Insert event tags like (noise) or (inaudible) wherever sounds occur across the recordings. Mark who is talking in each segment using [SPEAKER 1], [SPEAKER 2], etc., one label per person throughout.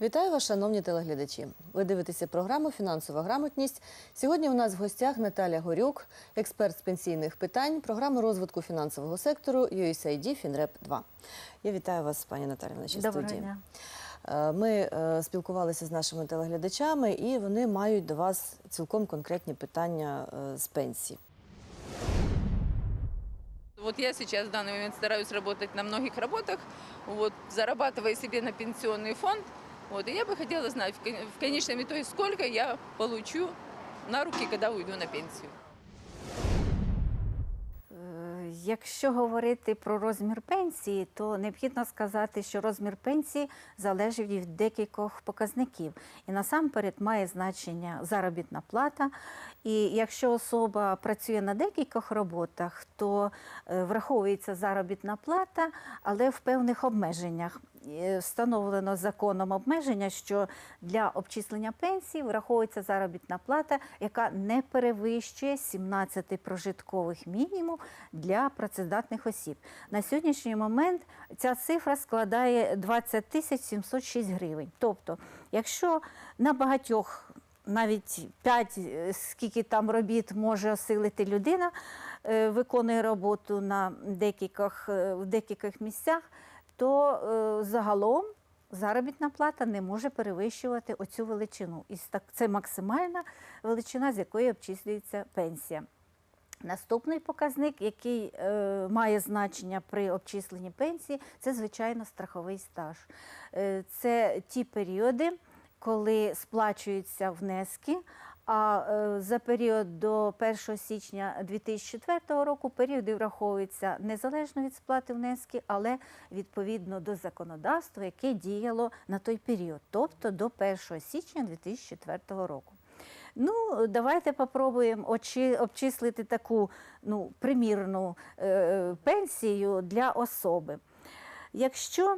[SPEAKER 1] Вітаю вас, шановні телеглядачі. Ви дивитеся програму Фінансова грамотність. Сьогодні у нас в гостях Наталя Горюк, експерт з пенсійних питань, програми розвитку фінансового сектору USAID Фінреп 2. Я вітаю вас, пані Наталя, в нашій
[SPEAKER 2] Доброго
[SPEAKER 1] студії.
[SPEAKER 2] дня.
[SPEAKER 1] Е, Ми е, спілкувалися з нашими телеглядачами, і вони мають до вас цілком конкретні питання е, з пенсії.
[SPEAKER 3] Вот я сейчас в данный момент стараюсь работать на многих работах, вот, зарабатывая себе на пенсионный фонд. Вот, и я бы хотела знать в кон- в конечном итоге, сколько я получу на руки, когда уйду на пенсию.
[SPEAKER 2] Е, Якщо говорити про розмір пенсії, то необхідно сказати, що розмір пенсії залежить від декількох показників. І насамперед має значення заробітна плата. І якщо особа працює на декількох роботах, то е, враховується заробітна плата, але в певних обмеженнях. Е, Встановлено законом обмеження, що для обчислення пенсії враховується заробітна плата, яка не перевищує 17 прожиткових мінімум для працездатних осіб. На сьогоднішній момент ця цифра складає 20 тисяч 706 гривень. Тобто, якщо на багатьох навіть 5, скільки там робіт може осилити людина, е, виконує роботу на декількох, е, в декількох місцях, то е, загалом заробітна плата не може перевищувати оцю величину. І це максимальна величина, з якої обчислюється пенсія. Наступний показник, який е, має значення при обчисленні пенсії, це звичайно страховий стаж. Е, це ті періоди, коли сплачуються внески. А е, за період до 1 січня 2004 року періоди враховуються незалежно від сплати внески, але відповідно до законодавства, яке діяло на той період, тобто до 1 січня 2004 року. Ну, давайте попробуємо обчислити таку ну, примірну е, пенсію для особи. Якщо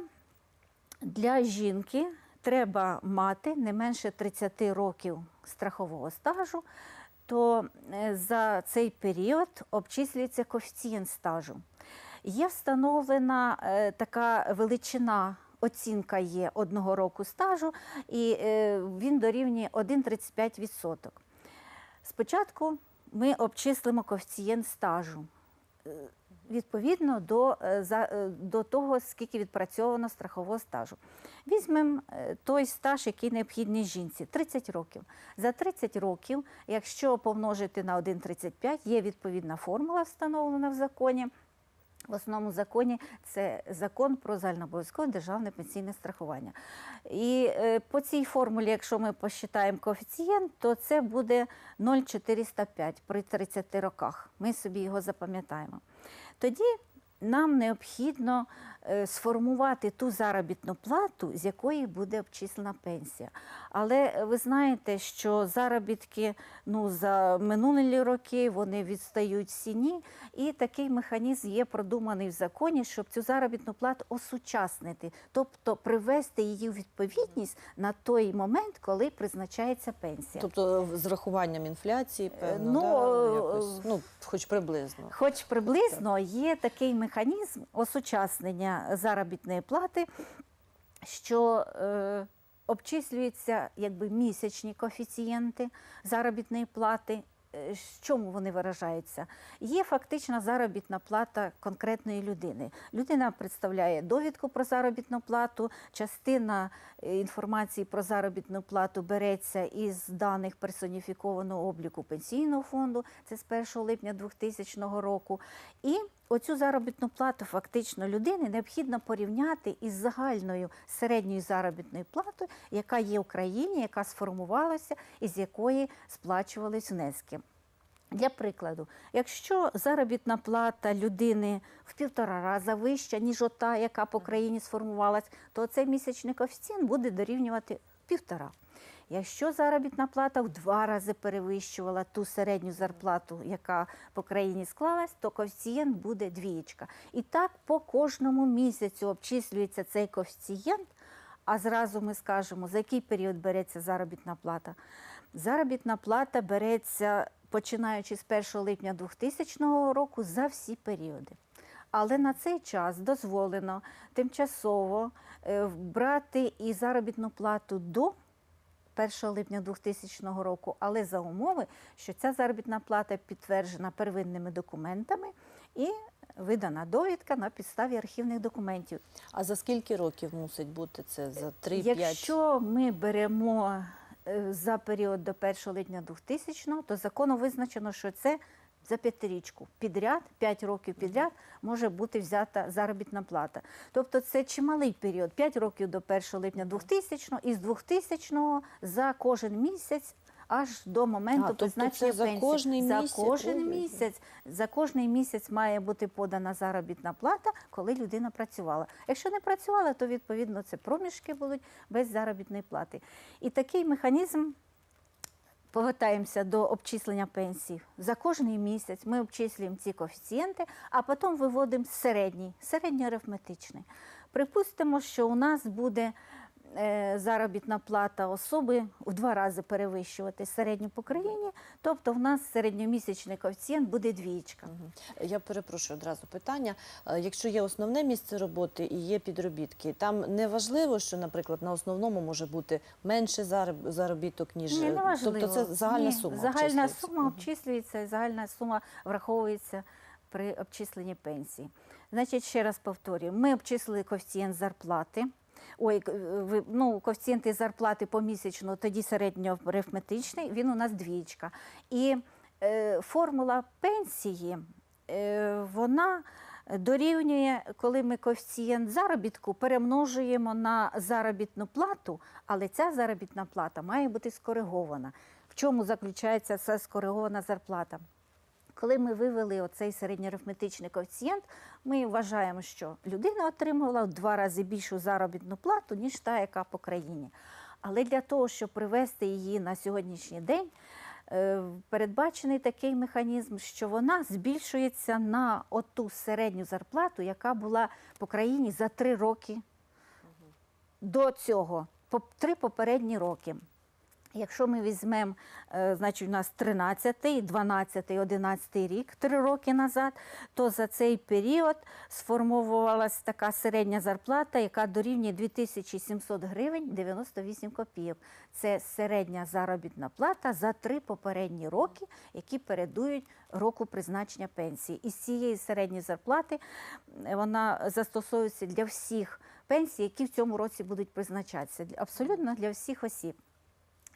[SPEAKER 2] для жінки треба мати не менше 30 років страхового стажу, то е, за цей період обчислюється коефіцієнт стажу. Є встановлена е, така величина. Оцінка є одного року стажу, і е, він дорівнює 1,35%. Спочатку ми обчислимо коефіцієнт стажу відповідно до, е, е, до того, скільки відпрацьовано страхового стажу. Візьмемо е, той стаж, який необхідний жінці 30 років. За 30 років, якщо помножити на 1,35, є відповідна формула, встановлена в законі. В основному законі це закон про загальнообов'язкове державне пенсійне страхування. І по цій формулі, якщо ми посчитаємо коефіцієнт, то це буде 0,405 при 30 роках. Ми собі його запам'ятаємо. Тоді нам необхідно сформувати ту заробітну плату, з якої буде обчислена пенсія. Але е, ви знаєте, що заробітки ну, за минулі роки вони відстають в ціні, і такий механізм є продуманий в законі, щоб цю заробітну плату осучаснити, тобто привести її у відповідність на той момент, коли призначається пенсія.
[SPEAKER 1] Тобто з рахуванням інфляції, певно,
[SPEAKER 2] ну,
[SPEAKER 1] да,
[SPEAKER 2] е,
[SPEAKER 1] якось, ну, хоч приблизно.
[SPEAKER 2] Хоч приблизно є такий механізм осучаснення заробітної плати, що е, обчислюються якби місячні коефіцієнти заробітної плати. Е, чому вони виражаються? Є фактична заробітна плата конкретної людини. Людина представляє довідку про заробітну плату. Частина е, інформації про заробітну плату береться із даних персоніфікованого обліку пенсійного фонду. Це з 1 липня 2000 року. І оцю заробітну плату фактично людини необхідно порівняти із загальною середньою заробітною платою, яка є в країні, яка сформувалася і з якої сплачувались внески. Для прикладу, якщо заробітна плата людини в півтора рази вища, ніж ота, яка по країні сформувалась, то цей місячний коефіцієнт буде дорівнювати півтора. Якщо заробітна плата в два рази перевищувала ту середню зарплату, яка по країні склалась, то коефіцієнт буде двієчка. І так по кожному місяцю обчислюється цей коефіцієнт, а зразу ми скажемо, за який період береться заробітна плата. Заробітна плата береться починаючи з 1 липня 2000 року за всі періоди. Але на цей час дозволено тимчасово е, брати і заробітну плату до 1 липня 2000 року, але за умови, що ця заробітна плата підтверджена первинними документами і видана довідка на підставі архівних документів.
[SPEAKER 1] А за скільки років мусить бути це? За 3-5?
[SPEAKER 2] Якщо ми беремо е, за період до 1 липня 2000, то законом визначено, що це за п'ятирічку підряд, 5 років підряд може бути взята заробітна плата. Тобто це чималий період, 5 років до 1 липня 2000 і з 2000 за кожен місяць аж до моменту
[SPEAKER 1] А, тобто
[SPEAKER 2] призначення
[SPEAKER 1] це за кожний
[SPEAKER 2] за
[SPEAKER 1] місяць?
[SPEAKER 2] кожен місяць. За кожний місяць має бути подана заробітна плата, коли людина працювала. Якщо не працювала, то відповідно це проміжки будуть без заробітної плати. І такий механізм. Повертаємося до обчислення пенсій. За кожний місяць ми обчислюємо ці коефіцієнти, а потім виводимо середній, середньоарифметичний. Припустимо, що у нас буде заробітна плата особи в два рази перевищувати середню по країні, тобто в нас середньомісячний коефіцієнт буде двічка.
[SPEAKER 1] Я перепрошую одразу питання. Е, Якщо є основне місце роботи і є підробітки, там не важливо, що, наприклад, на основному може бути менше заробіток, ніж
[SPEAKER 2] Ні,
[SPEAKER 1] е,
[SPEAKER 2] не важливо.
[SPEAKER 1] тобто це загальна
[SPEAKER 2] Ні,
[SPEAKER 1] сума.
[SPEAKER 2] Загальна
[SPEAKER 1] обчислюється.
[SPEAKER 2] сума обчислюється, і загальна сума враховується при обчисленні пенсії. Значить, ще раз повторюю, ми обчислили коефіцієнт зарплати. Ой, ну, коефіцієнти зарплати помісячно, тоді середньоарифметичний, він у нас двічка. І е, формула пенсії, е, вона дорівнює, коли ми коефіцієнт заробітку перемножуємо на заробітну плату, але ця заробітна плата має бути скоригована. В чому заключається ця скоригована зарплата? Коли ми вивели оцей середньоарифметичний коефіцієнт, ми вважаємо, що людина отримувала в два рази більшу заробітну плату, ніж та, яка по країні. Але для того, щоб привести її на сьогоднішній день, е, передбачений такий механізм, що вона збільшується на оту середню зарплату, яка була по країні за три роки до цього, по три попередні роки. Якщо ми візьмемо, е, значить, у нас 13, 12, 11 рік, три роки назад, то за цей період сформовувалася така середня зарплата, яка дорівнює 2700 гривень 98 копійок. Це середня заробітна плата за три попередні роки, які передують року призначення пенсії. І з цієї середньої зарплати е, вона застосовується для всіх пенсій, які в цьому році будуть призначатися. Абсолютно для всіх осіб.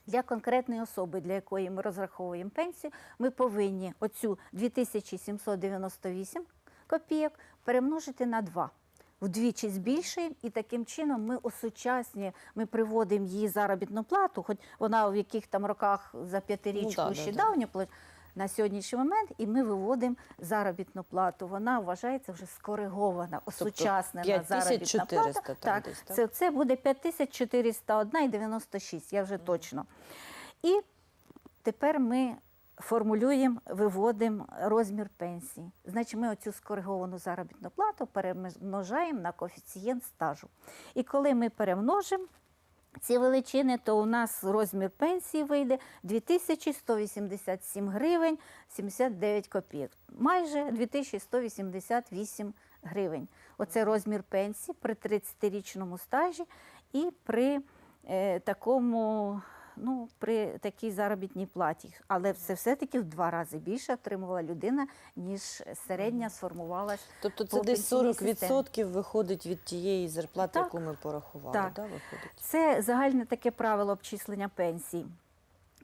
[SPEAKER 2] Для конкретної особи, для якої ми розраховуємо пенсію, ми повинні оцю 2798 копійок перемножити на 2. Вдвічі збільшуємо, і таким чином ми осучаснюємо, ми приводимо її заробітну плату, хоч вона в яких там роках за п'ятирічку
[SPEAKER 1] Ну, да,
[SPEAKER 2] ще
[SPEAKER 1] да,
[SPEAKER 2] давню платить, на сьогоднішній момент, і ми виводимо заробітну плату. Вона вважається вже скоригована, осучаснена заробітна
[SPEAKER 1] 5400
[SPEAKER 2] плата.
[SPEAKER 1] там
[SPEAKER 2] Так,
[SPEAKER 1] десь, так?
[SPEAKER 2] це, це буде 5401,96, я вже точно. І тепер ми формулюємо, виводимо розмір пенсії. Значить, ми оцю скориговану заробітну плату перемножаємо на коефіцієнт стажу. І коли ми перемножимо ці величини, то у нас розмір пенсії вийде 2187 гривень 79 копійок. Майже 2188 гривень. Оце розмір пенсії при 30-річному стажі і при е, такому. Ну, при такій заробітній платі, але це все-таки в два рази більше отримувала людина, ніж середня сформувалась.
[SPEAKER 1] Тобто це десь 40% виходить від тієї зарплати,
[SPEAKER 2] Так.
[SPEAKER 1] яку ми порахували.
[SPEAKER 2] Так.
[SPEAKER 1] Да, виходить?
[SPEAKER 2] Це загальне таке правило обчислення пенсій.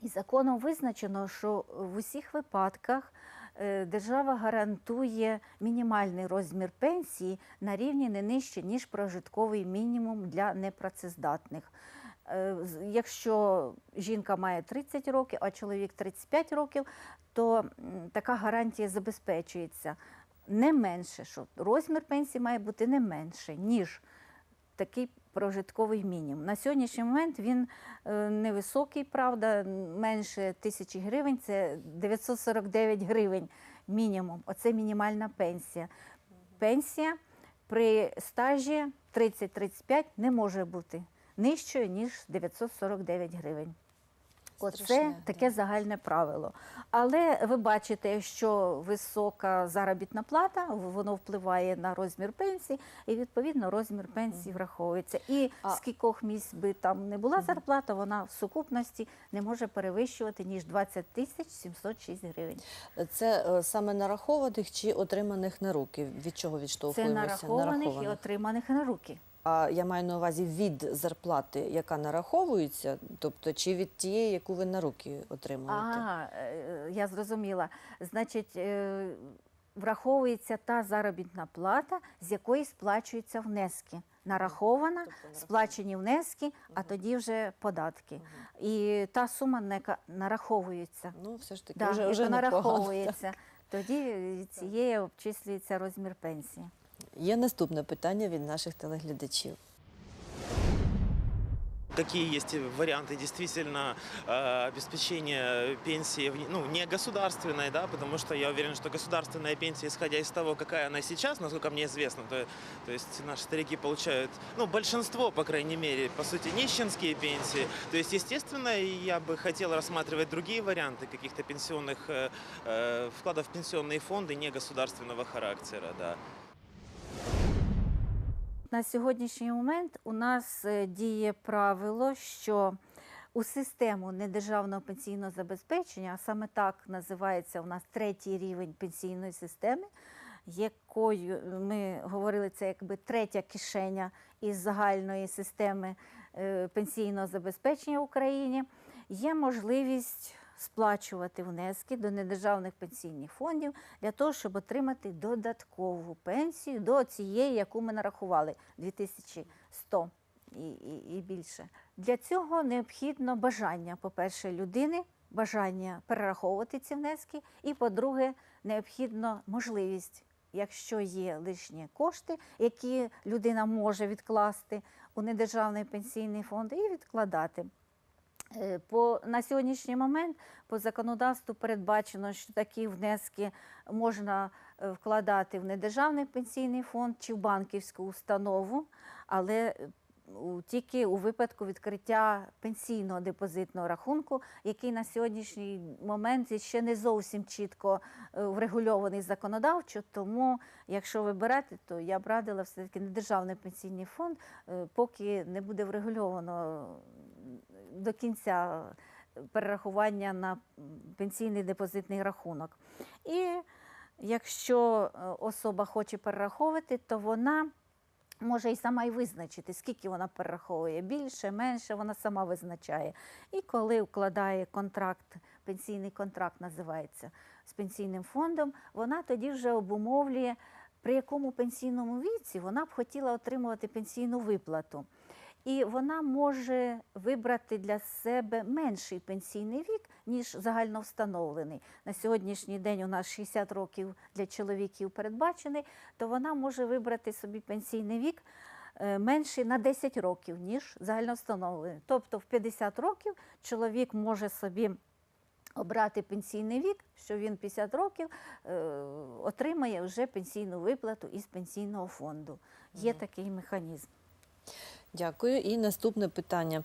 [SPEAKER 2] І законом визначено, що в усіх випадках е, держава гарантує мінімальний розмір пенсії на рівні не нижче, ніж прожитковий мінімум для непрацездатних. Е, Якщо жінка має 30 років, а чоловік 35 років, то така гарантія забезпечується не менше, що розмір пенсії має бути не менше, ніж такий прожитковий мінімум. На сьогоднішній момент він е, невисокий, правда, менше тисячі гривень, це 949 гривень мінімум. Оце мінімальна пенсія. Пенсія при стажі 30-35 не може бути нижчою, ніж 949 гривень. Оце
[SPEAKER 1] Страшне,
[SPEAKER 2] таке
[SPEAKER 1] да.
[SPEAKER 2] загальне правило. Але ви бачите, якщо висока заробітна плата, воно впливає на розмір пенсії, і відповідно розмір пенсії враховується. І
[SPEAKER 1] А-
[SPEAKER 2] з кількох місць би там не була зарплата, вона в сукупності не може перевищувати ніж 20 тисяч 706 гривень.
[SPEAKER 1] Це е, саме нарахованих чи отриманих на руки? Від чого
[SPEAKER 2] Це
[SPEAKER 1] відштовхуємося?
[SPEAKER 2] нарахованих і отриманих на руки.
[SPEAKER 1] А я маю на увазі від зарплати, яка нараховується, тобто чи від тієї, яку ви на руки отримуєте?
[SPEAKER 2] А, е, я зрозуміла. Значить, е, враховується та заробітна плата, з якої сплачуються внески. Нарахована,
[SPEAKER 1] Тобто
[SPEAKER 2] сплачені внески, а тоді вже податки. І та сума не нараховується.
[SPEAKER 1] Ну, все ж таки,
[SPEAKER 2] Да,
[SPEAKER 1] вже, вже
[SPEAKER 2] нараховується. (laughs) Тоді цієї обчислюється розмір пенсії.
[SPEAKER 1] Є наступне питання від наших телеглядачів.
[SPEAKER 4] Какие есть варианты действительно э, обеспечения пенсии, в- ну, не государственной, да, потому что я уверен, что государственная пенсия, исходя из того, какая она сейчас, насколько мне известно, то, то есть наши старики получают, ну, большинство, по крайней мере, по сути, нищенские пенсии. То есть, естественно, я бы хотел рассматривать другие варианты каких-то пенсионных э, э, вкладов в пенсионные фонды не государственного характера, да.
[SPEAKER 2] На сьогоднішній момент у нас е, діє правило, що у систему недержавного пенсійного забезпечення, а саме так називається у нас третій рівень пенсійної системи, якою ми говорили, це якби третя кишеня із загальної системи е, пенсійного забезпечення в Україні, є можливість сплачувати внески до недержавних пенсійних фондів для того, щоб отримати додаткову пенсію до цієї, яку ми нарахували 2100 і, і, і більше. Для цього необхідно бажання, по-перше, людини, бажання перераховувати ці внески, і по-друге, необхідно можливість, якщо є лишні кошти, які людина може відкласти у недержавний пенсійний фонд, і відкладати. Е, По, на сьогоднішній момент по законодавству передбачено, що такі внески можна е, вкладати в недержавний пенсійний фонд чи в банківську установу, але е, тільки у випадку відкриття пенсійного депозитного рахунку, який на сьогоднішній момент ще не зовсім чітко врегульований законодавчо. Тому, якщо вибирати, то я б радила все-таки недержавний пенсійний фонд, поки не буде врегульовано до кінця перерахування на пенсійний депозитний рахунок. І якщо е, особа хоче перераховувати, то вона може і сама й визначити, скільки вона перераховує, більше, менше, вона сама визначає. І коли укладає контракт, пенсійний контракт називається з пенсійним фондом, вона тоді вже обумовлює, при якому пенсійному віці вона б хотіла отримувати пенсійну виплату. І вона може вибрати для себе менший пенсійний вік, ніж загально встановлений. На сьогоднішній день у нас 60 років для чоловіків передбачений, то вона може вибрати собі пенсійний вік е, менший на 10 років, ніж загально встановлений. Тобто в 50 років чоловік може собі обрати пенсійний вік, що він 50 років е, отримає вже пенсійну виплату із пенсійного фонду. Є такий механізм.
[SPEAKER 1] Дякую. І наступне питання: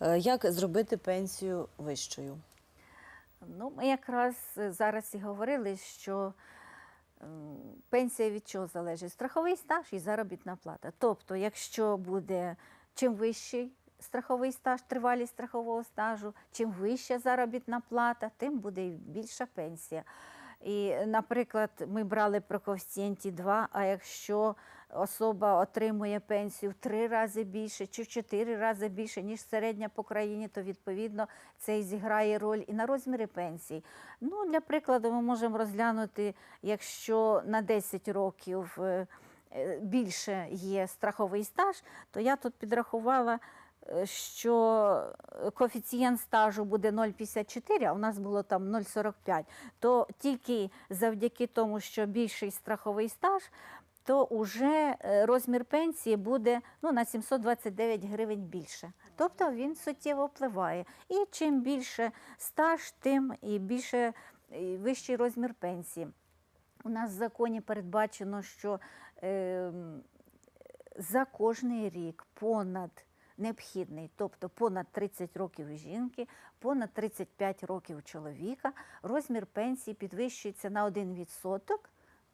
[SPEAKER 1] Е, як зробити пенсію вищою?
[SPEAKER 2] Ну, ми якраз е, зараз і говорили, що пенсія від чого залежить? Страховий стаж і заробітна плата. Тобто, якщо буде чим вищий страховий стаж, тривалість страхового стажу, чим вища заробітна плата, тим буде і більша пенсія. І, наприклад, ми брали про коефіцієнті 2, а якщо особа отримує пенсію в три рази більше чи в чотири рази більше, ніж середня по країні, то відповідно це і зіграє роль і на розміри пенсій. Ну, для прикладу, ми можемо розглянути, якщо на 10 років е, е, більше є страховий стаж, то я тут підрахувала. е, Що коефіцієнт стажу буде 0,54, а у нас було там 0,45, то тільки завдяки тому, що більший страховий стаж, то вже е, розмір пенсії буде ну, на 729 гривень більше. Тобто він суттєво впливає. І чим більше стаж, тим і більше і вищий розмір пенсії. У нас в законі передбачено, що е, за кожний рік понад необхідний, тобто понад 30 років жінки, понад 35 років чоловіка, розмір пенсії підвищується на 1%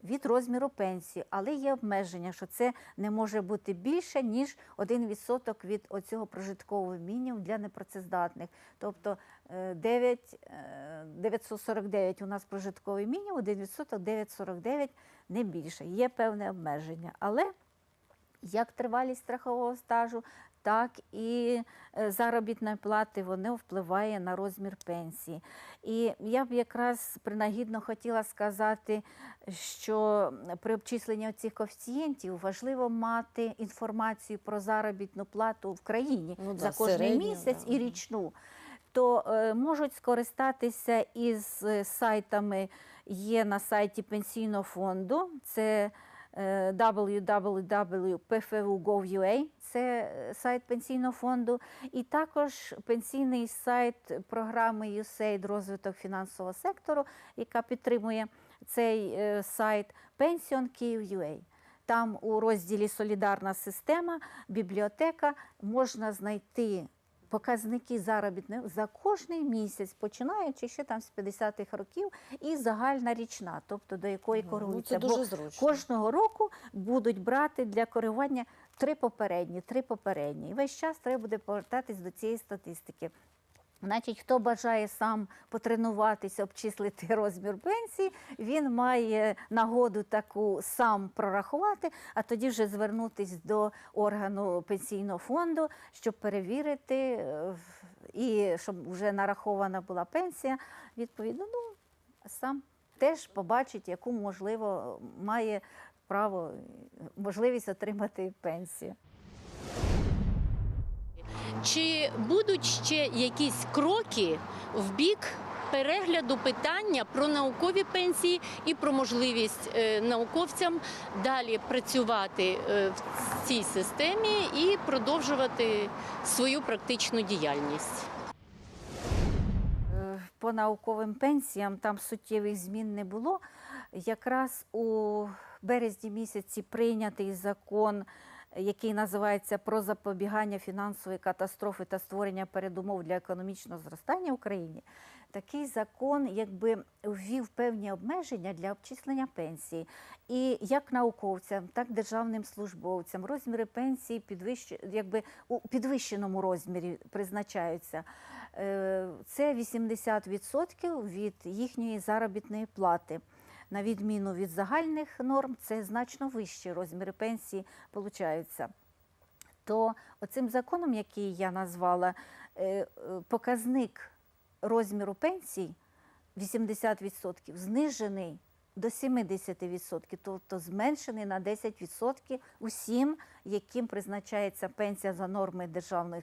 [SPEAKER 2] від розміру пенсії, але є обмеження, що це не може бути більше, ніж 1% від оцього прожиткового мінімуму для непрацездатних. Тобто е, 9, е, 949 у нас прожитковий мінімум, 1% 949 не більше. Є певне обмеження. Але як тривалість страхового стажу, так і е, заробітної плати воно впливає на розмір пенсії. І я б якраз принагідно хотіла сказати, що при обчисленні цих коефіцієнтів важливо мати інформацію про заробітну плату в країні
[SPEAKER 1] Ну да,
[SPEAKER 2] за кожний
[SPEAKER 1] середню,
[SPEAKER 2] місяць
[SPEAKER 1] да.
[SPEAKER 2] і річну. То е, можуть скористатися із е, сайтами, є на сайті пенсійного фонду. Це е, www.pfu.gov.ua, це е, сайт пенсійного фонду, і також пенсійний сайт програми USAID розвиток фінансового сектору, яка підтримує цей е, сайт Pension Kyiv.ua. Там у розділі Солідарна система, бібліотека можна знайти показники заробітних за кожний місяць, починаючи ще там з 50-х років, і загальна річна, тобто до якої
[SPEAKER 1] Ну, це дуже зручно.
[SPEAKER 2] Кожного року будуть брати для коригування три попередні, три попередні. І весь час треба буде повертатись до цієї статистики. Значить, хто бажає сам потренуватися, обчислити розмір пенсії, він має нагоду таку сам прорахувати, а тоді вже звернутися до органу пенсійного фонду, щоб перевірити е, і щоб вже нарахована була пенсія. Відповідно, ну сам теж побачить, яку можливо має право можливість отримати пенсію.
[SPEAKER 5] Чи будуть ще якісь кроки в бік перегляду питання про наукові пенсії і про можливість е, науковцям далі працювати е, в цій системі і продовжувати свою практичну діяльність?
[SPEAKER 2] Е, По науковим пенсіям там суттєвих змін не було. Якраз у березні місяці прийнятий закон, який називається про запобігання фінансової катастрофи та створення передумов для економічного зростання в Україні. Такий закон якби ввів певні обмеження для обчислення пенсії. І як науковцям, так і державним службовцям розміри пенсії підвищ... якби у підвищеному розмірі призначаються. Е, Це 80% від їхньої заробітної плати. На відміну від загальних норм, це значно вищі розміри пенсії получаються. То оцим законом, який я назвала, е, е, показник розміру пенсій 80% знижений до 70%, тобто зменшений на 10% усім, яким призначається пенсія за норми державної,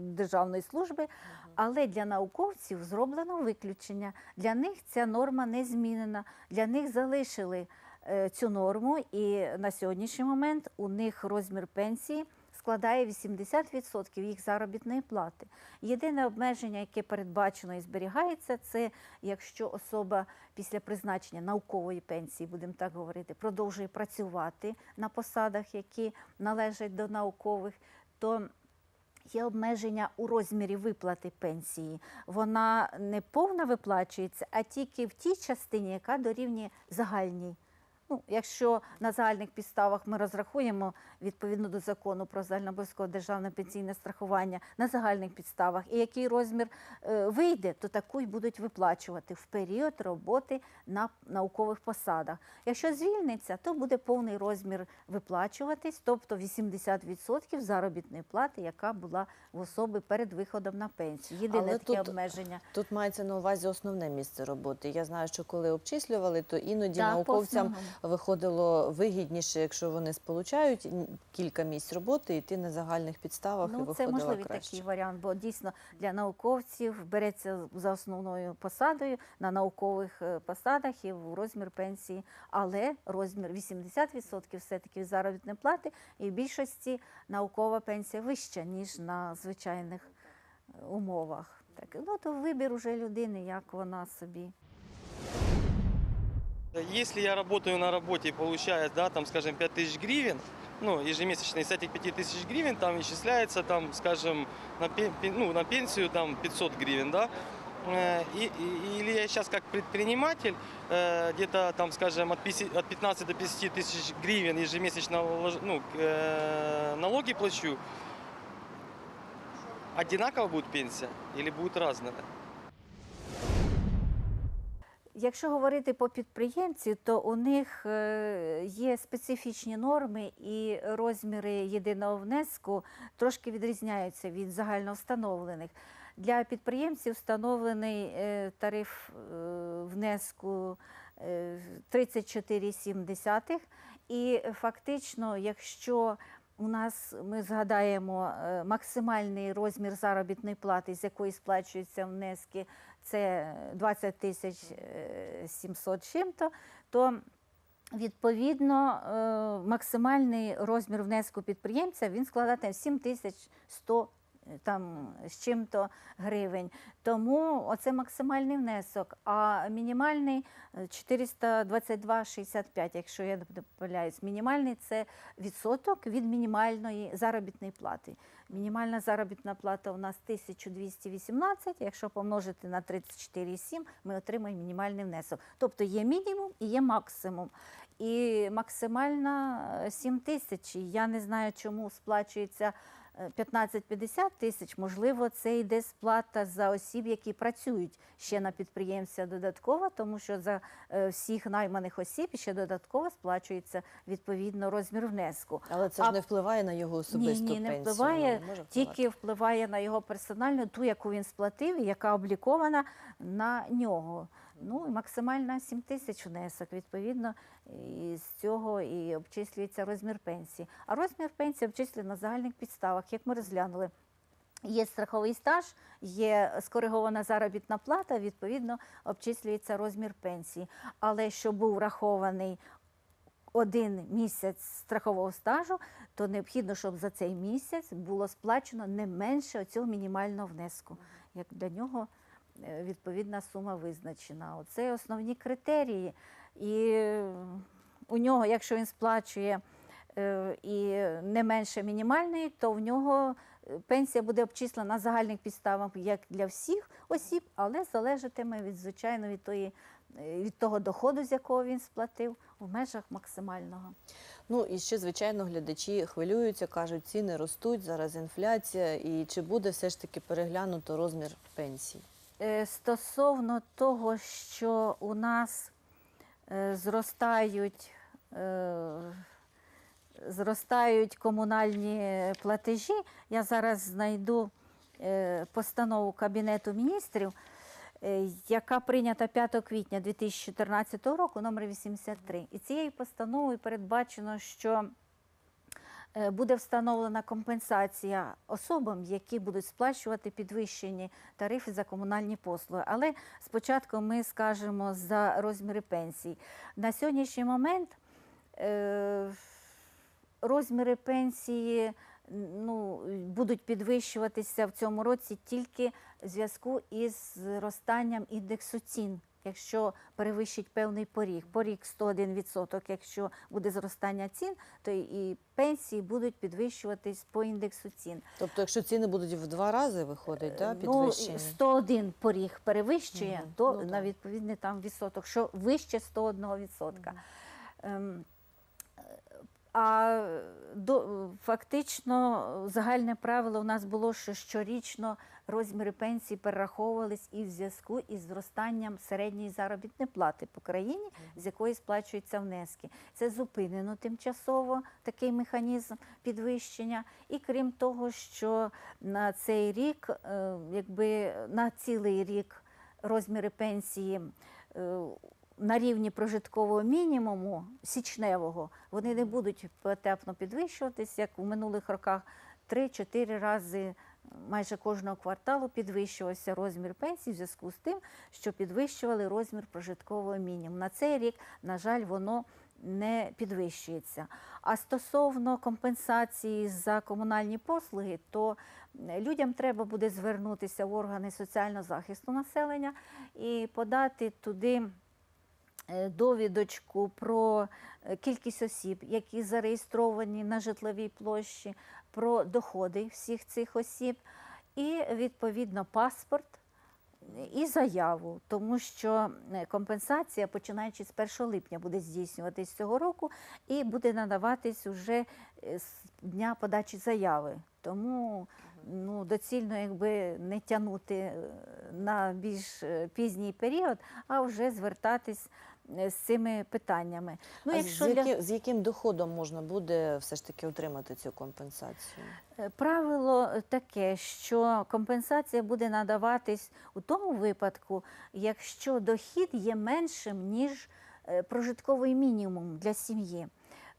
[SPEAKER 2] державної служби. Але для науковців зроблено виключення. Для них ця норма не змінена. Для них залишили е, цю норму, і на сьогоднішній момент у них розмір пенсії складає 80% їх заробітної плати. Єдине обмеження, яке передбачено і зберігається, це якщо особа після призначення наукової пенсії, будемо так говорити, продовжує працювати на посадах, які належать до наукових, то Є обмеження у розмірі виплати пенсії. Вона не повна виплачується, а тільки в тій частині, яка дорівнює загальній. Ну, якщо на загальних підставах ми розрахуємо відповідно до закону про загальнообов'язкове державне пенсійне страхування на загальних підставах, і який розмір е, вийде, то таку й будуть виплачувати в період роботи на наукових посадах. Якщо звільниться, то буде повний розмір виплачуватись, тобто 80% заробітної плати, яка була в особи перед виходом на пенсію. Єдине
[SPEAKER 1] Але
[SPEAKER 2] таке
[SPEAKER 1] тут-
[SPEAKER 2] обмеження.
[SPEAKER 1] Тут мається на увазі основне місце роботи. Я знаю, що коли обчислювали, то іноді
[SPEAKER 2] Так,
[SPEAKER 1] науковцям. Виходило вигідніше, якщо вони сполучають кілька місць роботи, йти на загальних підставах і
[SPEAKER 2] Ну, це можливий
[SPEAKER 1] краще.
[SPEAKER 2] такий варіант, бо дійсно для науковців береться за основною посадою на наукових е, посадах і в розмір пенсії, але розмір 80% все-таки заробітної плати, і в більшості наукова пенсія вища, ніж на звичайних е, умовах. Так, ну, то вибір уже людини, як вона собі.
[SPEAKER 6] Если я работаю на работе и получаю, да, там, скажем, 5000 гривен, ну, ежемесячно из этих 5000 гривен там исчисляется, там, скажем, на, ну, на пенсию там 500 гривен, да, Э, и, или я сейчас как предприниматель э, где-то там, скажем, от, 50 от 15 до 50 тысяч гривен ежемесячно ну, э, налоги плачу, одинаково будет пенсия или будет разная?
[SPEAKER 2] Якщо говорити по підприємців, то у них е, є специфічні норми і розміри єдиного внеску трошки відрізняються від загальновстановлених. Для підприємців встановлений е, тариф е, внеску е, 34,7. І фактично, якщо у нас ми згадаємо максимальний розмір заробітної плати, з якої сплачуються внески, це 20 тисяч е, 700 чим-то, то відповідно е, максимальний розмір внеску підприємця він складатиме 7100 е, там з чим-то гривень. Тому оце максимальний внесок, а мінімальний е, 422,65, якщо я не помиляюсь. Мінімальний це відсоток від мінімальної заробітної плати. Мінімальна заробітна плата у нас 1218, якщо помножити на 34,7, ми отримаємо мінімальний внесок. Тобто є мінімум і є максимум. І максимальна е, 7 тисяч. Я не знаю, чому сплачується е, 15-50 тисяч. Можливо, це йде сплата за осіб, які працюють ще на підприємця додатково, тому що за е, всіх найманих осіб ще додатково сплачується відповідно розмір внеску.
[SPEAKER 1] Але це
[SPEAKER 2] А-
[SPEAKER 1] ж не впливає на його особисту
[SPEAKER 2] ні, ні, не
[SPEAKER 1] пенсію.
[SPEAKER 2] впливає,
[SPEAKER 1] не
[SPEAKER 2] тільки впливає на його персональну, ту, яку він сплатив, яка облікована на нього. Ну максимальна 7 тисяч внесок. Відповідно, і з цього і обчислюється розмір пенсії. А розмір пенсії обчислює на загальних підставах, як ми розглянули. Є страховий стаж, є скоригована заробітна плата, відповідно, обчислюється розмір пенсії. Але щоб був врахований один місяць страхового стажу, то необхідно, щоб за цей місяць було сплачено не менше цього мінімального внеску. Як для нього відповідна сума визначена. Оце основні критерії. І е, у нього, якщо він сплачує е, і не менше мінімальної, то в нього е, пенсія буде обчислена на загальних підставах, як для всіх осіб, але залежатиме від звичайно від тої. е, Від того доходу, з якого він сплатив, в межах максимального.
[SPEAKER 1] Ну і ще, звичайно, глядачі хвилюються, кажуть, ціни ростуть, зараз інфляція. І чи буде все ж таки переглянуто розмір пенсій?
[SPEAKER 2] Е, Стосовно того, що у нас е, зростають, е, зростають комунальні платежі, я зараз знайду постанову Кабінету міністрів, яка прийнята 5 квітня 2014 року, номер 83. І цією постановою передбачено, що буде встановлена компенсація особам, які будуть сплачувати підвищені тарифи за комунальні послуги. Але спочатку ми скажемо за розміри пенсій. На сьогоднішній момент е, розміри пенсії ну, будуть підвищуватися в цьому році тільки в зв'язку із зростанням індексу цін. Якщо перевищить певний поріг, поріг 101%, якщо буде зростання цін, то і пенсії будуть підвищуватись по індексу цін.
[SPEAKER 1] Тобто, якщо ціни будуть в два рази виходить, да,
[SPEAKER 2] Ну, 101 поріг перевищує,
[SPEAKER 1] Мгм.
[SPEAKER 2] то
[SPEAKER 1] Ну,
[SPEAKER 2] на відповідний там відсоток, що вище 101 відсотка. Ем, а до, фактично загальне правило у нас було, що щорічно розміри пенсій перераховувались і в зв'язку із зростанням середньої заробітної плати по країні, з якої сплачуються внески. Це зупинено тимчасово такий механізм підвищення. І крім того, що на цей рік, е, якби на цілий рік розміри пенсії. е, на рівні прожиткового мінімуму січневого вони не будуть поетапно підвищуватись, як у минулих роках 3-4 рази майже кожного кварталу підвищувався розмір пенсії в зв'язку з тим, що підвищували розмір прожиткового мінімуму. На цей рік, на жаль, воно не підвищується. А стосовно компенсації за комунальні послуги, то людям треба буде звернутися в органи соціального захисту населення і подати туди е, довідочку про е, кількість осіб, які зареєстровані на житловій площі, про доходи всіх цих осіб, і відповідно паспорт і заяву, тому що е, компенсація, починаючи з 1 липня, буде здійснюватись цього року і буде надаватись уже е, з дня подачі заяви. Тому ну, доцільно якби не тягнути е, на більш пізній період, а вже звертатись з цими питаннями. Ну,
[SPEAKER 1] а
[SPEAKER 2] якщо
[SPEAKER 1] з,
[SPEAKER 2] для...
[SPEAKER 1] які- з яким доходом можна буде все ж таки отримати цю компенсацію?
[SPEAKER 2] Е, Правило таке, що компенсація буде надаватись у тому випадку, якщо дохід є меншим, ніж е, прожитковий мінімум для сім'ї.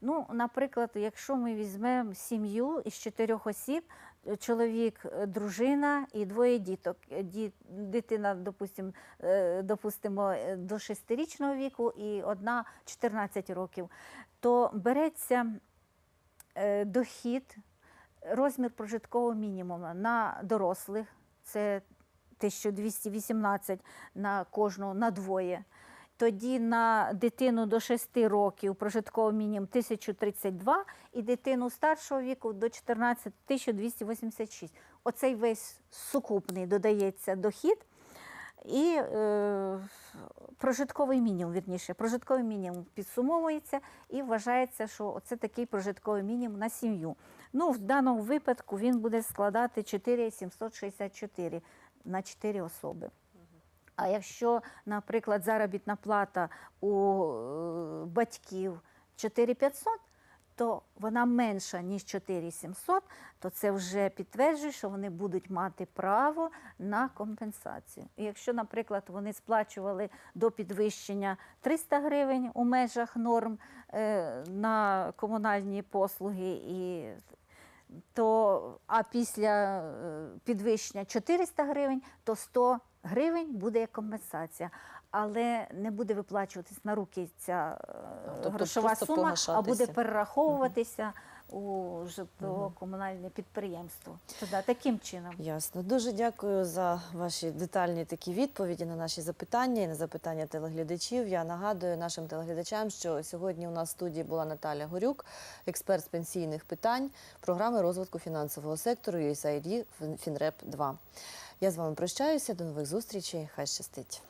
[SPEAKER 2] Ну, наприклад, якщо ми візьмемо сім'ю із чотирьох осіб, е, чоловік, е, дружина і двоє діток. Е, Дитина, е, допустимо, до 6-річного віку і одна 14 років, то береться дохід розмір прожиткового мінімуму на дорослих це 1218 на кожного на двоє. Тоді на дитину до 6 років прожитковий мінімум 1032 і дитину старшого віку до 14 1286. Оцей весь сукупний додається дохід. І е, прожитковий мінімум, вірніше, прожитковий мінімум підсумовується і вважається, що це такий прожитковий мінімум на сім'ю. Ну, в даному випадку він буде складати 4764 на 4 особи. А якщо, наприклад, заробітна плата у е, батьків 4500, то вона менша, ніж 4700, то це вже підтверджує, що вони будуть мати право на компенсацію. І якщо, наприклад, вони сплачували до підвищення 300 гривень у межах норм е, на комунальні послуги і то, а після е, підвищення 400 гривень, то 100 гривень буде як компенсація. Але не буде виплачуватись на руки ця е,
[SPEAKER 1] тобто
[SPEAKER 2] грошова сума, а буде перераховуватися у житлово-комунальне підприємство. Туди, таким чином.
[SPEAKER 1] Ясно. Дуже дякую за ваші детальні такі відповіді на наші запитання і на запитання телеглядачів. Я нагадую нашим телеглядачам, що сьогодні у нас в студії була Наталя Горюк, експерт з пенсійних питань програми розвитку фінансового сектору USAID Фінреп 2. Я з вами прощаюся. До нових зустрічей. Хай щастить.